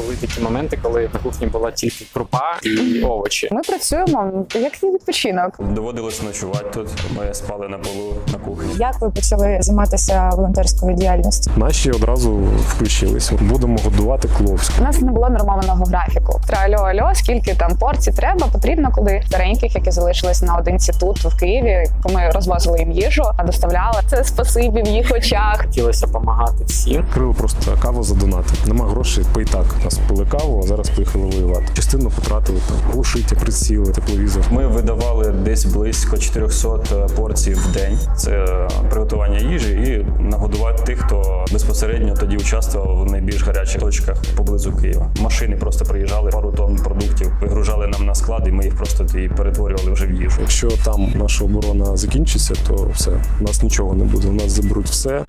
були такі моменти, коли на кухні була тільки крупа і овочі. Ми працюємо як і відпочинок. Доводилось ночувати тут. Ми спали на полу на кухні. Як ви почали займатися волонтерською діяльністю? Наші одразу включились. Будемо годувати Кловську. У нас не було нормованого графіку. Альо, альо, скільки там порцій треба, потрібно, коли стареньких, які залишились наодинці тут в Києві. Ми розвозили їм їжу, а доставляли це спасибі в їх очах. Хотілося допомагати всім. Крили просто каву задонати. Нема грошей, пий так. Нас пили каву, а зараз поїхали воювати. Частину потратили там глушитель, приціли, тепловізор. Ми видавали десь близько 400 порцій в день. Це е, приготування їжі і нагодувати тих, хто безпосередньо тоді участвував в найбільш гарячих точках поблизу Києва. Машини просто приїжджали, пару тонн продуктів вигружали нам на склад, і ми їх просто тоді перетворювали вже в їжу. Якщо там наша оборона закінчиться, то все, у нас нічого не буде. У нас заберуть все.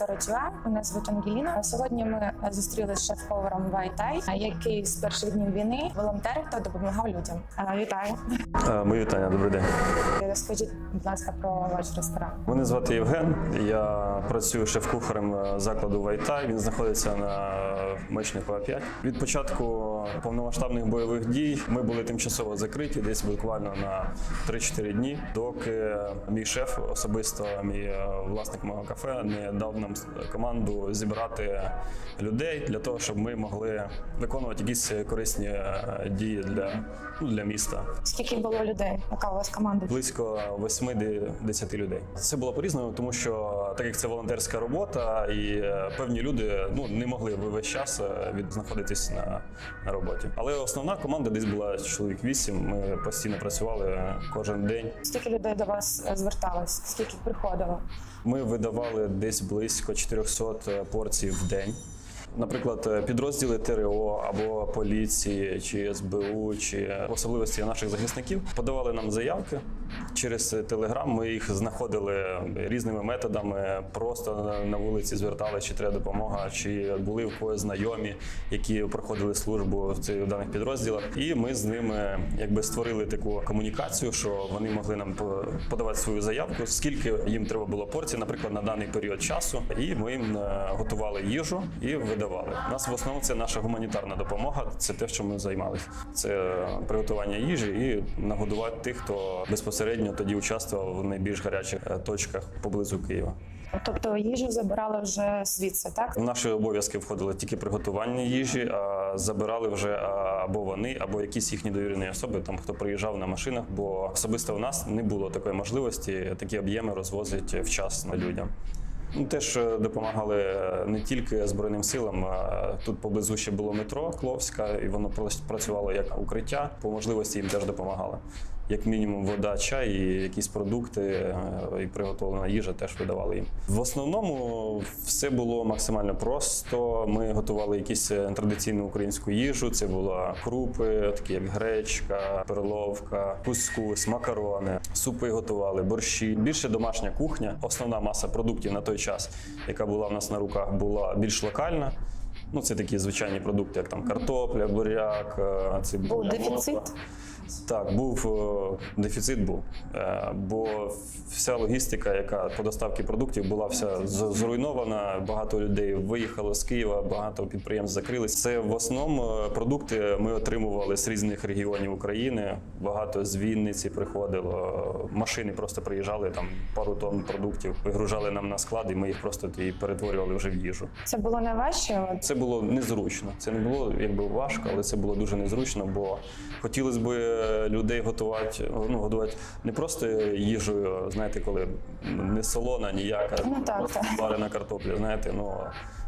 На Джуа. Мене звуть Ангеліна. Сьогодні ми зустрілися з шеф-поваром Вайтай, який з перших днів війни волонтер та допомагав людям. Вітаю! Мої вітання, добрий день. Розкажіть, будь ласка, про ваш ресторан. Мене звати Євген. Я працюю шеф-кухарем закладу Вайтай. Він знаходиться на Мечнику А5. Від початку повномасштабних бойових дій ми були тимчасово закриті, десь буквально на 3-4 дні, доки мій шеф, особисто мій е, власник мого кафе, не дав нам команду зібрати людей для того, щоб ми могли виконувати якісь корисні е, дії для, ну, для міста. Скільки було людей? Яка у вас команда? Близько 8-10 людей. Це було по-різному, тому що так як це волонтерська робота, і е, певні люди ну не могли весь час е, від знаходитись на, на роботі. Але основна команда десь була чоловік 8. Ми постійно працювали кожен день. Скільки людей до вас зверталось? Скільки приходило? Ми видавали десь близько 400 порцій в день. Наприклад, е, підрозділи ТРО або поліції чи СБУ, чи особливості наших захисників подавали нам заявки через Телеграм. Ми їх знаходили різними методами. Просто на- вулиці звертали, чи треба допомога, чи були в когось знайомі, які проходили службу в цих даних підрозділах. І ми з ними якби створили таку комунікацію, що вони могли нам подавати свою заявку, скільки їм треба було порцій, наприклад, на даний період часу. І ми їм е, готували їжу і видавали. У нас в основному це наша гуманітарна допомога. Це те, що ми займалися. Це приготування їжі і нагодувати тих, хто безпосередньо тоді участвував в найбільш гарячих е, точках поблизу Києва. Тобто їжу забирали вже звідси, так? В наші обов'язки входило тільки приготування їжі, а забирали вже або вони, або якісь їхні довірені особи, там хто приїжджав на машинах, бо особисто в нас не було такої можливості такі об'єми розвозити вчасно людям. Ну, теж допомагали е, не тільки Збройним силам. Тут поблизу ще було метро Кловська, і воно працювало як укриття. По можливості їм теж допомагали. Як мінімум, вода, чай, і якісь продукти е, і приготовлена їжа теж видавали їм. В основному все було максимально просто. Ми готували якісь е, традиційну українську їжу. Це була крупи, такі як гречка, перловка, кускус, макарони, супи готували, борщі. Більше домашня кухня. Основна маса продуктів на той час, яка була в нас на руках, була більш локальна. Ну, це такі звичайні продукти, як там картопля, буряк, е, цибуля. Був дефіцит? морква. Так, був е, дефіцит був, Е, бо вся логістика, яка по доставці продуктів була вся зруйнована. Багато людей виїхало з Києва, багато підприємств закрились. Це в основному е, продукти ми отримували з різних регіонів України. Багато з Вінниці приходило. Машини просто приїжджали там пару тонн продуктів, вигружали нам на склад, і ми їх просто тоді перетворювали вже в їжу. Це було найважче. От Це було незручно. Це не було якби важко, але це було дуже незручно, бо хотілося б людей готувати, ну годувати не просто їжею, знаєте, коли не солона ніяка, Ну, так, просто так. варена картопля. Знаєте, ну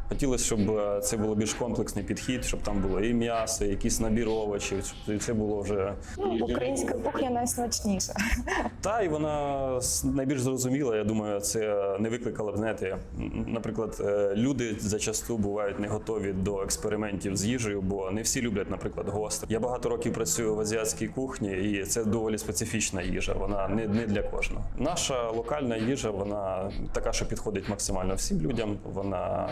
Хотілося, щоб е, це було більш комплексний підхід, щоб там було і м'ясо, і якийсь набір овочів, щоб це було вже Ну, українська кухня найсмачніша. та і вона найбільш зрозуміла. Я думаю, це не викликало б знаєте, наприклад, е, люди зачасту бувають не готові до експериментів з їжею, бо не всі люблять, наприклад, гостре. Я багато років працюю в азіатській кухні, і це доволі специфічна їжа. Вона не, не для кожного. Наша локальна їжа, вона така, що підходить максимально всім людям. Вона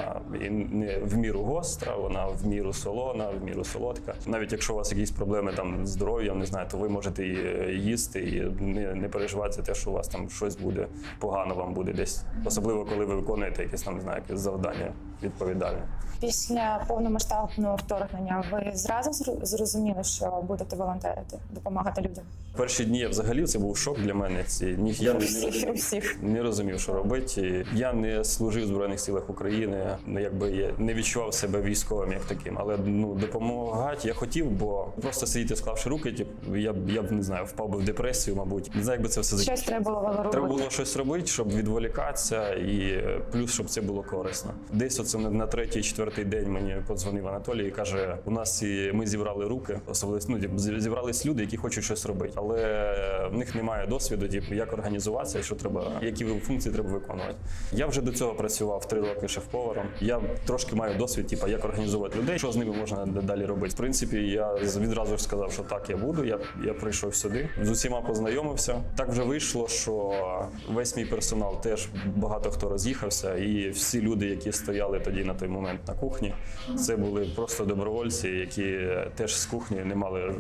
і не в міру гостра, вона в міру солона, в міру солодка. Навіть якщо у вас якісь проблеми там здоров'ям, не знаю, то ви можете е, їсти і не, не переживати те, що у вас там щось буде погано вам буде десь, особливо коли ви виконуєте якесь там не знаю, якесь завдання відповідальне. Після повномасштабного вторгнення ви зразу зрозуміли, що будете волонтерити, допомагати людям? Перші дні взагалі це був шок для мене. Ці ні я Всіх, не, всіх. не розумів, що робити. Я не служив в збройних силах України. Ну якби я не відчував себе військовим як таким. Але ну допомагати я хотів, бо просто сидіти, склавши руки, типу, я б я б не знаю, впав би в депресію, мабуть. Не знаю, як би це все закінчилося. Щось треба було робити. Треба було щось робити, щоб відволікатися, і е, плюс, щоб це було корисно. Десь оце на, на третій, четвертий день мені подзвонив Анатолій і каже: у нас і ми зібрали руки, особливо ну, типу, зібрались люди, які хочуть щось робити, але в них немає досвіду, типу, як організуватися, що треба, які функції треба виконувати. Я вже до цього працював три роки шеф-поваром. Я трошки маю досвід, типу, як організувати людей, що з ними можна далі робити. В принципі, я відразу ж сказав, що так я буду. Я, я прийшов сюди, з усіма познайомився. Так вже вийшло, що весь мій персонал теж багато хто роз'їхався, і всі люди, які стояли тоді на той момент на кухні, це були просто добровольці, які теж з кухні не мали е,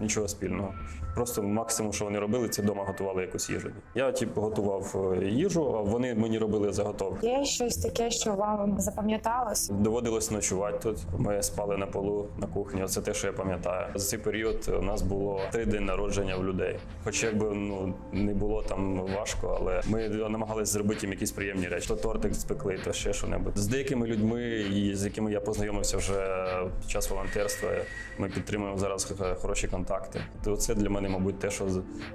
нічого спільного. Просто максимум, що вони робили, це вдома готували якусь їжу. Я типу готував е, їжу, а вони мені робили заготовки. Є щось таке, що вам запам'яталось? Доводилось ночувати тут. Ми спали на полу на кухні. Це те, що я пам'ятаю. За цей період у нас було три день народження в людей. Хоч якби ну не було там важко, але ми намагалися зробити їм якісь приємні речі. То тортик спекли, то ще що небудь. З деякими людьми, з якими я познайомився вже під час волонтерства. Ми підтримуємо зараз хороші контакти. То це для мене, мабуть, те, що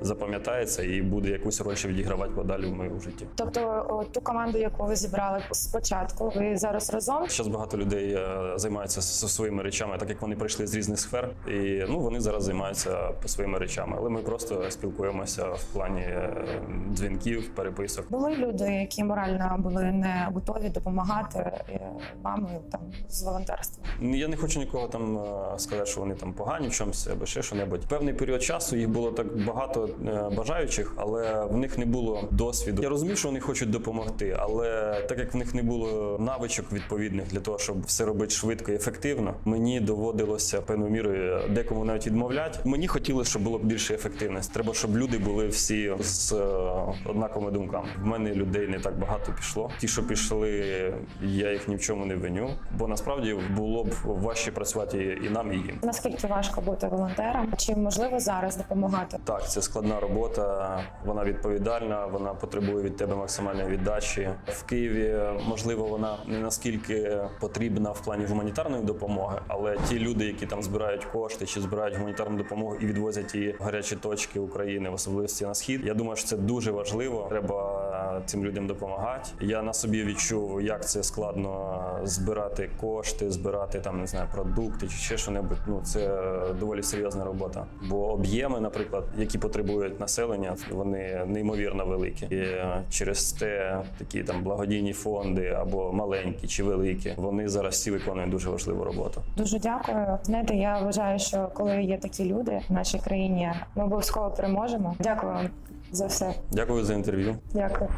запам'ятається, і буде якусь роль ще відігравати подалі в моєму житті. Тобто, о, ту команду, яку ви зібрали спочатку, ви зараз разом? Зараз багато людей е, займаються своїми речами, так як вони прийшли з різних сфер, і ну вони зараз займаються по своїми речами. Але ми просто спілкуємося в плані е, дзвінків, переписок. Були люди, які морально були не готові допомагати е, вам там з волонтерством. Я не хочу нікого там сказати, що вони там погані в чомусь або ще що-небудь. Певний період часу їх було так багато е, бажаючих, але в них не було досвіду. Я розумів, що вони хочуть допомогти, але так як в них не було навичок відповідних для того, щоб все робити швидко і ефективно, мені доводилося певною мірою декому навіть відмовляти. Мені хотілося, щоб було більше ефективності. Треба, щоб люди були всі з е, однаковими думками. В мене людей не так багато пішло. Ті, що пішли, я їх ні в чому не виню, бо насправді було б важче працювати і нам, і їм. Наскільки важко бути волонтером? Чи можливо зараз допомагати? Так, це складна робота, вона відповідальна, вона потребує від тебе максимальної віддачі. В Києві можливо вона не наскільки потрібна в плані гуманітарної допомоги, але ті люди, які там збирають кошти чи збирають гуманітарну допомогу і відвозять її в гарячі точки України, в особливості на схід. Я думаю, що це дуже важливо. Треба цим людям допомагати. Я на собі відчув, як це складно збирати кошти, збирати там не знаю продукти чи ще що-небудь. Ну це доволі серйозна робота. Бо об'єми, наприклад, які потребують населення, вони неймовірно великі. І через те такі там благодійні фонди або маленькі чи великі, вони зараз всі виконують дуже важливу роботу. Дуже дякую. Знаєте, я вважаю, що коли є такі люди в нашій країні, ми обов'язково переможемо. Дякую вам за все. Дякую за інтерв'ю. Дякую.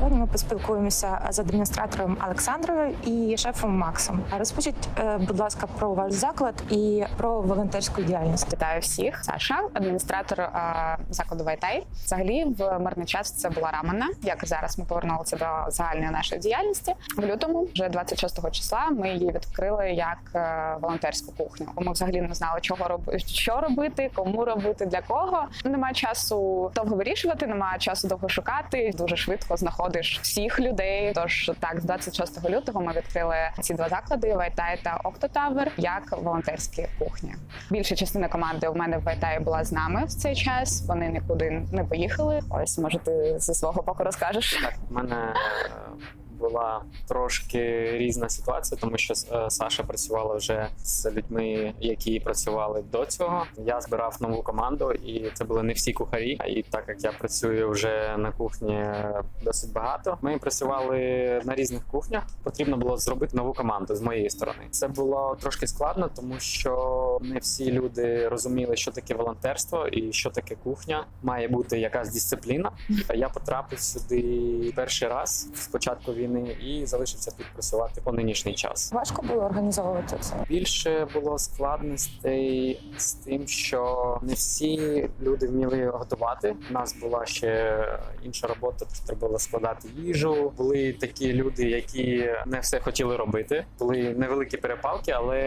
Сьогодні ми поспілкуємося з адміністратором Олександрою і шефом Максом. Розпочіть, е, будь ласка, про ваш заклад і про волонтерську діяльність. Вітаю всіх. Саша, адміністратор е, закладу Вайтай. Взагалі, в мирний час це була рамена. Як зараз ми повернулися до загальної нашої діяльності. В лютому, вже 26 числа, ми її відкрили як е, волонтерську кухню. Ми взагалі не знали, чого робити, що робити, кому робити, для кого. Немає часу довго вирішувати, немає часу довго шукати. Дуже швидко знаходив ж всіх людей. Тож так, з 26 лютого ми відкрили ці два заклади Вайтай та Октотавер як волонтерські кухні. Більша частина команди у мене в Вайтаї була з нами в цей час. Вони нікуди не поїхали. Ось може ти зі свого боку розкажеш. Так, в мене була трошки різна ситуація, тому що е, Саша працювала вже з людьми, які працювали до цього. Я збирав нову команду, і це були не всі кухарі. І так як я працюю вже на кухні досить багато, ми працювали на різних кухнях. Потрібно було зробити нову команду з моєї сторони. Це було трошки складно, тому що не всі люди розуміли, що таке волонтерство і що таке кухня. Має бути якась дисципліна. Я потрапив сюди перший раз з початку війни і залишився тут працювати по нинішній час. Важко було організовувати це. Більше було складностей з тим, що не всі люди вміли готувати. У нас була ще інша робота, треба було складати їжу. Були такі люди, які не все хотіли робити. Були невеликі перепалки, але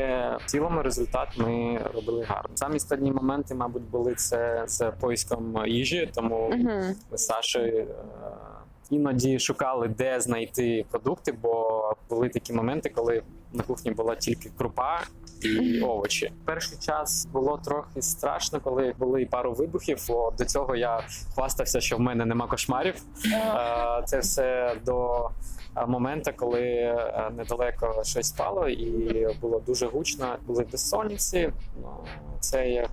в цілому результат ми робили гарно. Самі складні моменти, мабуть, були це з поиском їжі, тому Угу. ми з Сашею е, іноді шукали, де знайти продукти, бо були такі моменти, коли на кухні була тільки крупа і овочі. Перший час було трохи страшно, коли були пару вибухів. Бо до цього я хвастався, що в мене нема кошмарів. Е, Це все до е, моменту, коли е, недалеко щось впало, і було дуже гучно. Були безсонниці. Ну, Це я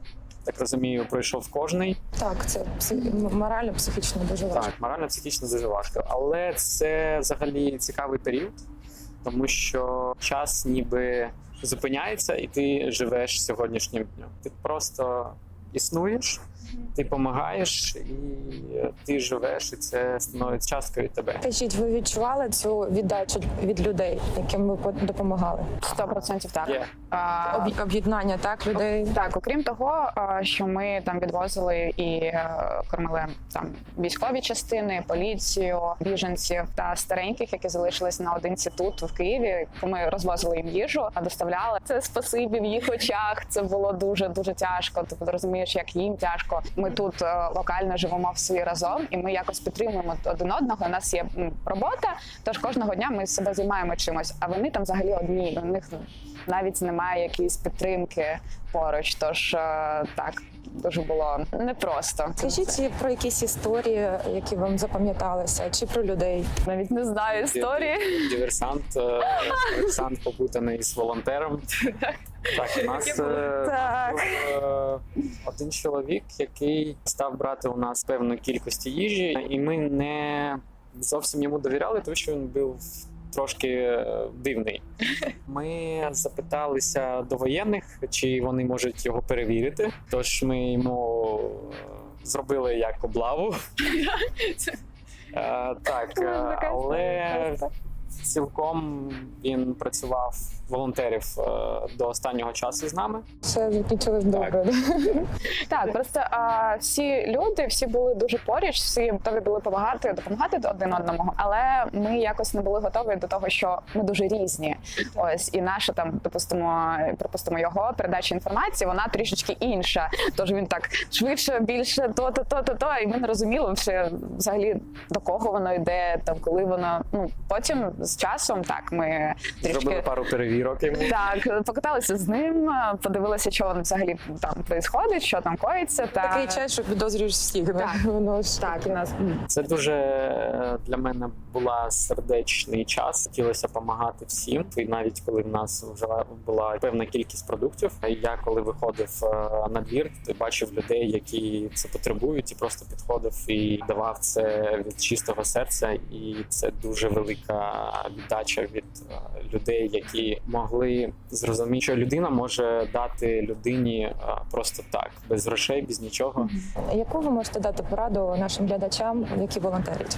так розумію, пройшов кожний. Так, це морально, психічно дуже важко. Так, морально психічно дуже важко. Але це взагалі цікавий період, тому що час ніби зупиняється, і ти живеш сьогоднішнім днем. Ти просто існуєш, ти допомагаєш, і ти живеш, і це становиться часткою тебе. Кажіть, ви відчували цю віддачу від людей, яким ви по- допомагали? Сто процентів так. Є. А, Об- Об'єднання так людей. Так, окрім того, що ми там відвозили і е, кормили там військові частини, поліцію, біженців та стареньких, які залишились наодинці тут в Києві. Ми розвозили їм їжу, а доставляли це спасибі в їх очах. Це було дуже дуже тяжко. Ти розумієш, як їм тяжко. Ми тут е, локально живемо всі разом, і ми якось підтримуємо один одного. У нас є робота, тож кожного дня ми себе займаємо чимось. А вони там взагалі одні. У них навіть немає якоїсь підтримки поруч. Тож е, так дуже було непросто. Скажіть про якісь історії, які вам запам'яталися, чи про людей. навіть не знаю історії. Диверсант, е, диверсант попутаний з волонтером. Так, у нас Так. був один чоловік, який став брати у нас певну кількість їжі, і ми не зовсім йому довіряли, тому що він був трошки е, дивний. Ми запиталися до воєнних, чи вони можуть його перевірити. Тож ми йому е, зробили як облаву. Е, Так, але цілком він працював волонтерів е, до останнього часу з нами. Все закінчилось добре. Так, просто а, всі люди, всі були дуже поруч, всі готові були допомагати, допомагати один одному. Але ми якось не були готові до того, що ми дуже різні. Ось і наша там, допустимо, припустимо його передача інформації, вона трішечки інша. Тож він так швидше, більше то, то, то, то, то. І ми не розуміли ще взагалі до кого воно йде, там коли воно. Ну потім з часом так ми Зробили пару перевірок йому. Так, покаталися з ним, подивилися, що взагалі там відбувається, що там коїться. Та Такий час, що підозрюєш всіх. Так. Воно ж так, і нас Це дуже е, для мене була сердечний час. Хотілося допомагати всім. І навіть коли в нас вже була певна кількість продуктів, я коли виходив е, на двір, то бачив людей, які це потребують, і просто підходив і давав це від чистого серця. І це дуже велика віддача від е, людей, які могли зрозуміти, що людина може дати людині е, просто так, без грошей, без нічого. яку ви можете дати пораду нашим глядачам, які волонтерять?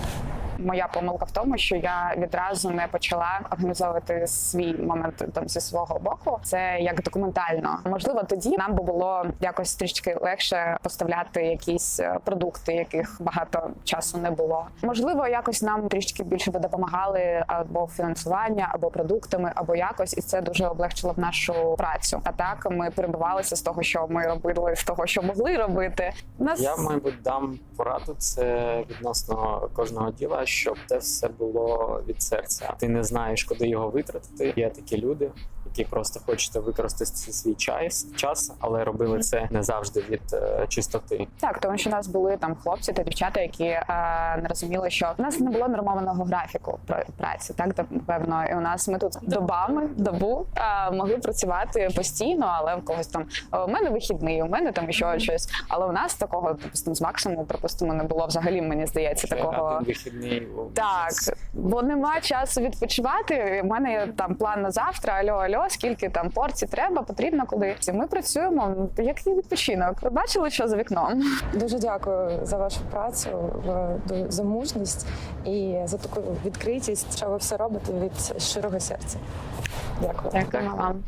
Моя помилка в тому, що я відразу не почала організовувати свій момент там зі свого боку. Це як документально. Можливо, тоді нам би було якось трішки легше поставляти якісь е, продукти, яких багато часу не було. Можливо, якось нам трішки більше би допомагали або фінансування, або продуктами, або якось, і це дуже облегчило б нашу працю. А так ми перебувалися з того, що ми робили, з того, що могли робити. Нас Я, мабуть, дам пораду це відносно кожного діла, щоб це все було від серця. Ти не знаєш, куди його витратити. Є такі люди, які просто хочуть використати свій час, час, але робили це не завжди від е, чистоти. Так, тому що у нас були там хлопці та дівчата, які е, не розуміли, що в нас не було нормованого графіку пра- праці. Так певно, і у нас ми тут добами добу е, могли працювати постійно, але в когось там «Е, у мене вихідний, у мене там ще щось. Але у нас такого допустимо, з максимуму, припустимо, не було взагалі. Мені здається, такого. Один вихідний Так, бо нема часу відпочивати. У мене є там план на завтра. Альо, альо, скільки там порцій треба, потрібно коли. Ми працюємо. Як є відпочинок? Ви бачили, що за вікном? Дуже дякую за вашу працю, за мужність і за таку відкритість, що ви все робите від щирого серця. Дякую. Дякуємо вам.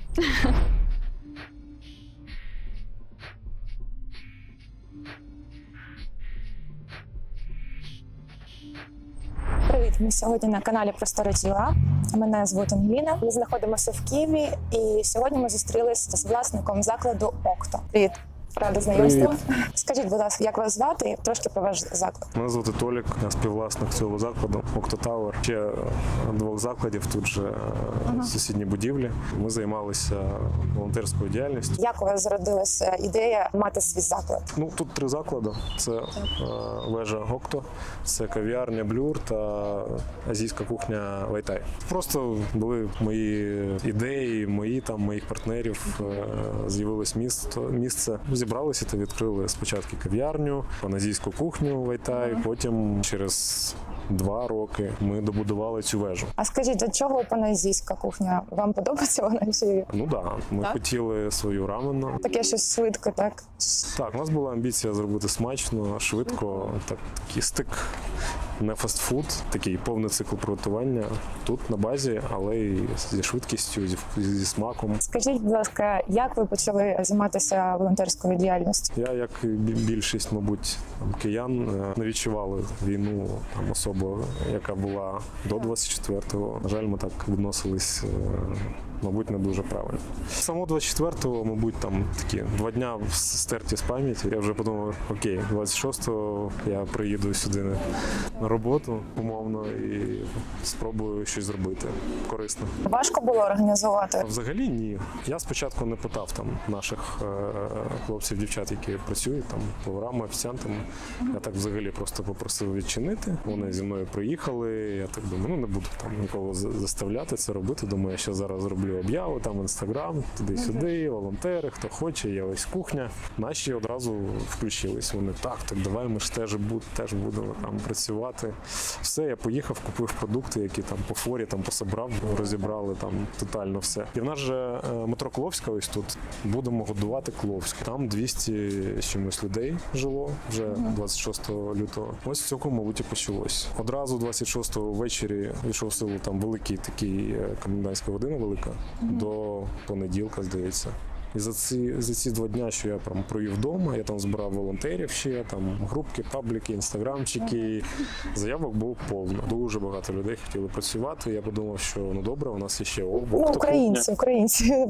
Ми сьогодні на каналі Простори тіла. Мене звуть Ангеліна. Ми знаходимося в Києві, і сьогодні ми зустрілися з власником закладу Окто. Привіт. Рада знайомству. Скажіть, будь ласка, як вас звати трошки про ваш заклад? Мене звати Толік, я співвласник цього закладу Октотауер. Ще двох закладів тут же в сусідній будівлі. Ми займалися волонтерською діяльністю. Як у вас зародилася ідея мати свій заклад? Ну тут три заклади: це е, вежа Окто, це кав'ярня Блюр та азійська кухня Вайтай. Просто були мої ідеї, мої там моїх партнерів. е, З'явилось місто місце. Зібралися та відкрили спочатку кав'ярню, паназійську кухню Вайтай. Потім через два роки ми добудували цю вежу. А скажіть, до чого паназійська кухня? Вам подобається вона чи Ну да, ми Так? хотіли свою рамену. таке щось швидко, так? Так, у нас була амбіція зробити смачно, швидко, так, такий стик, не фастфуд, такий повний цикл приготування тут на базі, але й зі швидкістю, зі, зі смаком. Скажіть, будь ласка, як ви почали займатися волонтерською діяльністю? Я, як більшість, мабуть, киян, е, не відчували війну там особо, яка була до 24-го. На жаль, ми так відносились. Мабуть, не дуже правильно. Само 24-го, мабуть, там такі два дня стерті з пам'яті. Я вже подумав, окей, 26-го я приїду сюди на роботу, умовно, і спробую щось зробити корисно. Важко було організувати. Взагалі ні. Я спочатку не питав там наших е, хлопців, дівчат, які працюють там поварами, офіціантами. Я так взагалі просто попросив відчинити. Вони зі мною приїхали. Я так думаю, ну не буду там нікого заставляти це робити. Думаю, я ще зараз зроблю об'яву, там інстаграм, туди-сюди, волонтери, хто хоче, є ось кухня. Наші одразу включились. Вони так, так давай ми ж теж буд, теж будемо там працювати. Все, я поїхав, купив продукти, які там по форі там пособрав, розібрали там тотально все. І в нас же е, метро Кловська, ось тут будемо годувати Кловськ. Там 200 чимось людей жило вже 26 лютого. Ось з цього, мабуть, і почалось. Одразу 26-го ввечері війшов в силу там великий такий е, комендантська година велика до понеділка, здається. І за ці за ці два дня, що я там провів вдома, я там збирав волонтерів ще там групки, пабліки, інстаграмчики. Заявок було повно. Дуже багато людей хотіли працювати. Я подумав, що ну добре, у нас є ще Ну, українці, українці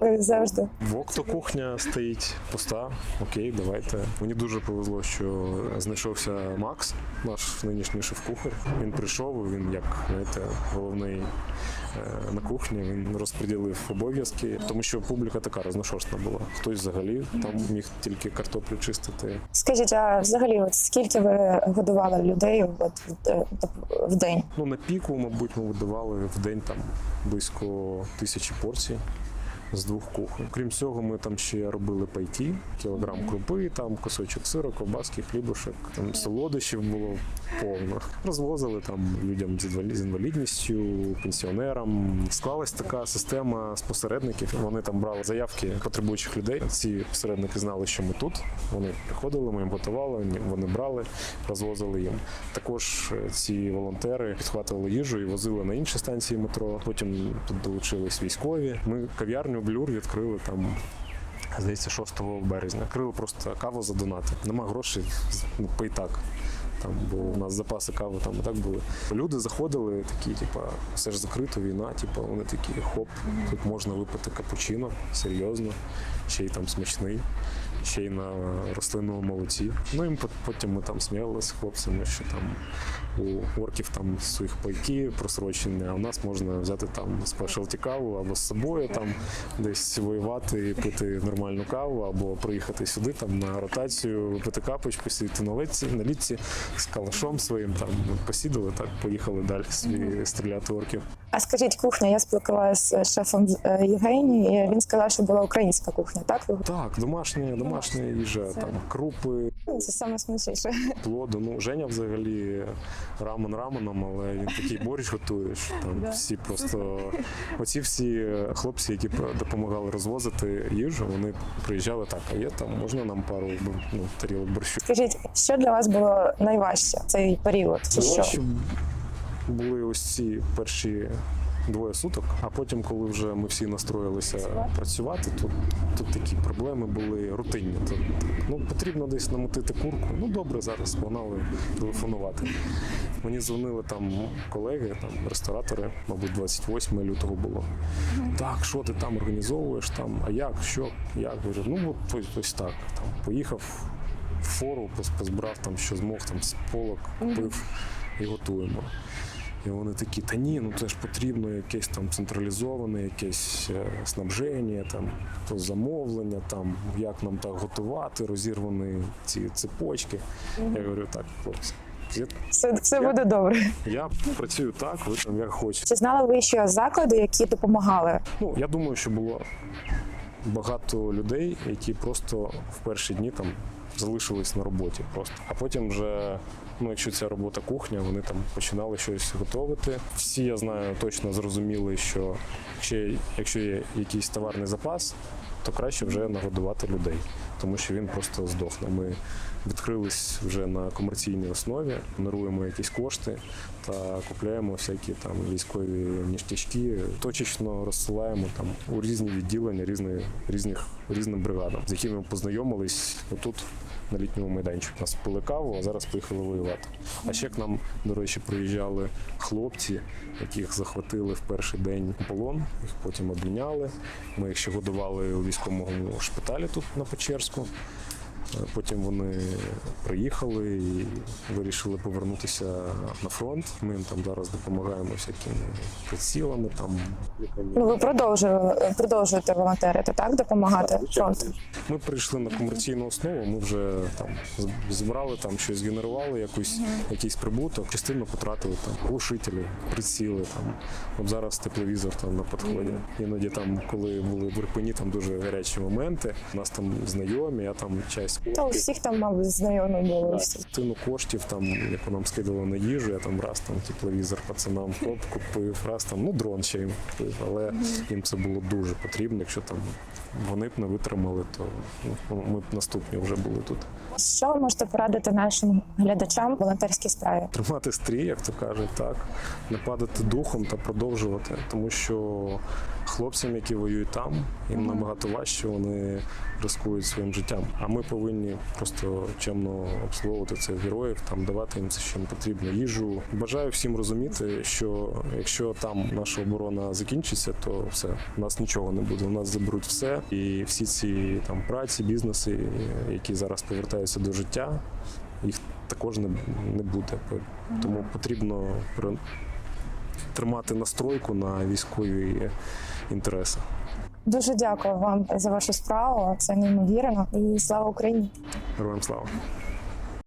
завжди. Вокто кухня стоїть пуста. Окей, давайте. Мені дуже повезло, що знайшовся Макс, наш нинішній шеф-кухар. Він прийшов, він як знаєте, головний е, на кухні. Він розподілив обов'язки, тому що публіка така розношосна була. Хтось взагалі там міг тільки картоплю чистити. Скажіть, а взагалі, от скільки ви годували людей от, е, в день? Ну на піку, мабуть, ми годували в день там близько тисячі порцій. З двох кухонь. Крім цього, ми там ще робили пайті, кілограм крупи, там кусочок сиру, ковбаски, хлібушек, там солодощів було повно. Розвозили там людям з інвалідністю, пенсіонерам. Склалась така система з посередників. Вони там брали заявки потребуючих людей. Ці посередники знали, що ми тут. Вони приходили, ми їм готували, вони брали, розвозили їм. Також е, ці волонтери підхватували їжу і возили на інші станції метро. Потім тут долучились військові. Ми кав'ярню Блюр відкрили там. Здається, 6 березня. Крили просто каву за донати. Нема грошей, ну пий так. Там, бо у нас запаси кави там і так були. Люди заходили, такі, типа, все ж закрито, війна, типа, вони такі, хоп, тут можна випити капучино, серйозно, ще й там смачний, ще й на рослинному молоці. Ну і пот- потім ми там сміялися з хлопцями, що там у орків там своїх пайки просрочені, а у нас можна взяти там спешалті каву або з собою там десь воювати і пити нормальну каву, або приїхати сюди там на ротацію, випити капочку, сидіти на литці, на літці з калашом своїм там посідали, так поїхали далі собі стріляти орків. А скажіть, кухня, я спілкувалася з шефом е, Євгенії, і він сказав, що була українська кухня, так? Так, домашня, домашня їжа, там крупи, Це саме смачніше. плоду. Ну, Женя взагалі рамен раменом, але він такий борщ готує, що там всі просто оці всі хлопці, які допомагали розвозити їжу, вони приїжджали так, а є там, можна нам пару ну, тарілок борщу. Скажіть, що для вас було найважче в цей період? Чи що? Були ось ці перші двоє суток, а потім, коли вже ми всі настроїлися працювати, тут, тут такі проблеми були рутинні. Тут, ну, потрібно десь намутити курку. Ну добре, зараз погнали телефонувати. Мені дзвонили там колеги, там ресторатори, мабуть, 28 лютого було. Так, що ти там організовуєш? Там, а як, що, як? Говорю, ну от ось, ось так. Там, поїхав в фору, позбрав там, що змог, там з полок купив і готуємо. І вони такі, та ні, ну це ж потрібно якесь там централізоване, якесь е, снабження, там то замовлення, там як нам так готувати, розірвані ці цепочки. Я говорю, так, хлопці, я, Все, все буде добре. я працюю так, ви там як хочете. Чи знали ви, що заклади, які допомагали? Ну, я думаю, що було багато людей, які просто в перші дні там залишились на роботі просто. А потім вже, ну, якщо ця робота кухня, вони там починали щось готувати. Всі, я знаю, точно зрозуміли, що є- якщо є якийсь товарний запас, то краще вже нагодувати людей, тому що він просто здохне. Ми відкрились вже на комерційній основі, генеруємо якісь кошти та купляємо всякі там військові ніштячки, точечно розсилаємо там у різні відділення різні, різних різним бригадам, з якими ми познайомились отут. На літньому майданчику нас пили каву, а зараз поїхали воювати. А ще к нам, до речі, приїжджали хлопці, яких захватили в перший день у полон. Їх потім обміняли. Ми їх ще годували у військовому шпиталі тут на Печерську. Потім вони приїхали і вирішили повернутися на фронт. Ми їм там зараз допомагаємо всякими прицілами. Там Ну ви продовжуєте, продовжуєте волонтерити, так? Допомагати фронту. ми прийшли на комерційну основу. Ми вже там зібрали там щось, генерували якусь якийсь прибуток. Частину потратили там глушителі, приціли. Там от зараз тепловізор там на підході. Іноді там, коли були в Ірпені, там дуже гарячі моменти. У нас там знайомі, я там часть Та у всіх там, мабуть, знайомі були. всі. частину коштів, там, яку нам скидали на їжу, я там раз там тепловізор пацанам хоп, купив, раз там, ну дрон ще їм купив, але їм це було дуже потрібно. Якщо там вони б не витримали, то ну, ми б наступні вже були тут. Що можете порадити нашим глядачам в волонтерській справі? Тримати стрій, як то кажуть, так, не падати духом та продовжувати, тому що хлопцям, які воюють там, їм набагато важче, вони ризикують своїм життям. А ми повинні просто чемно обслуговувати цих героїв, там давати їм це, що їм потрібно, їжу. Бажаю всім розуміти, що якщо там наша оборона закінчиться, то все, у нас нічого не буде. У нас заберуть все, і всі ці там праці, бізнеси, які зараз повертаються до життя, їх також не, не буде. Тому потрібно тримати настройку на військові інтереси. Дуже дякую вам за вашу справу. Це неймовірно. І слава Україні! Героям слава!